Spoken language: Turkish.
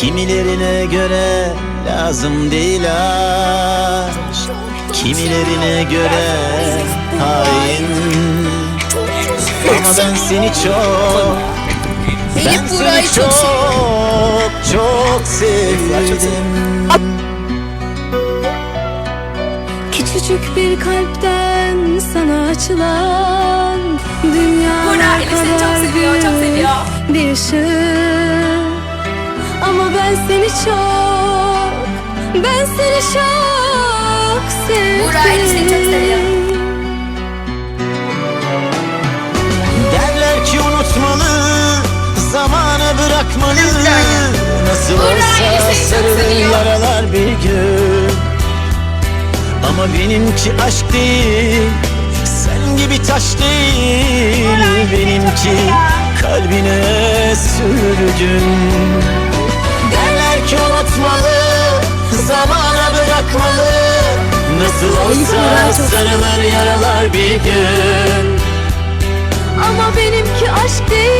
Kimilerine göre lazım değil aşk. Kimilerine göre hain. Ama ben seni çok Ben seni çok çok sevdim. Küçücük bir kalpten sana açılan Dünya çok seviyor. Bir ışık ben seni çok Ben seni çok sevdim. Elif seni çok seviyor. Derler ki unutmalı Zamana bırakmalı Nasıl olsa sarılır yaralar bir gün. Ama benimki aşk değil Sen gibi taş değil. Benimki kalbine sürgün Unutmalı Zamana bırakmalı. Nasıl olsa sarılır yaralar bir gün. Ama benimki aşk değil